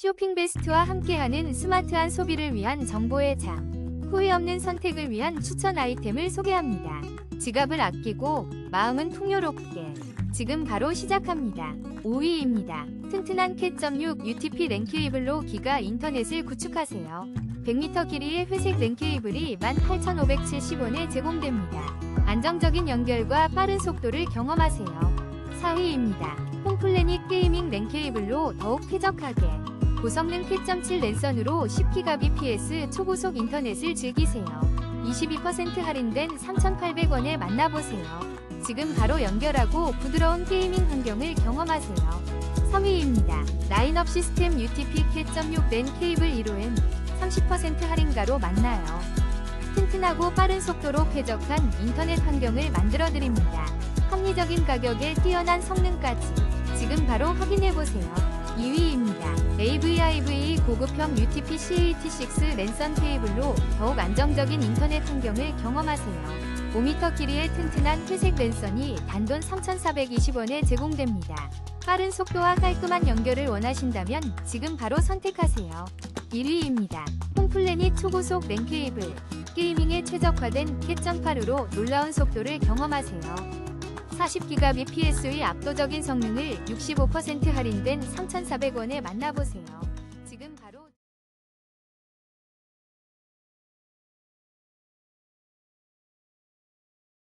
쇼핑 베스트와 함께하는 스마트한 소비를 위한 정보의 장. 후회 없는 선택을 위한 추천 아이템을 소개합니다. 지갑을 아끼고 마음은 풍요롭게. 지금 바로 시작합니다. 5위입니다. 튼튼한 캣.6 UTP 랜 케이블로 기가 인터넷을 구축하세요. 100m 길이의 회색 랜 케이블이 18,570원에 제공됩니다. 안정적인 연결과 빠른 속도를 경험하세요. 4위입니다. 홈플래닛 게이밍 랜 케이블로 더욱 쾌적하게. 고성능 캣.7 랜선으로 10GBps 초고속 인터넷을 즐기세요. 22% 할인된 3,800원에 만나보세요. 지금 바로 연결하고 부드러운 게이밍 환경을 경험하세요. 3위입니다. 라인업 시스템 UTP 캣.6 랜 케이블 1호엔 30% 할인가로 만나요. 튼튼하고 빠른 속도로 쾌적한 인터넷 환경을 만들어드립니다. 합리적인 가격에 뛰어난 성능까지 지금 바로 확인해보세요. 2위입니다. AVIV 고급형 UTP CAT6 랜선 케이블로 더욱 안정적인 인터넷 환경을 경험하세요. 5m 길이의 튼튼한 회색 랜선이 단돈 3,420원에 제공됩니다. 빠른 속도와 깔끔한 연결을 원하신다면 지금 바로 선택하세요. 1위입니다. 홈플래닛 초고속 랜 케이블. 게이밍에 최적화된 캣.8으로 놀라운 속도를 경험하세요. 40GBps의 압도적인 성능을 65% 할인된 3,400원에 만나보세요.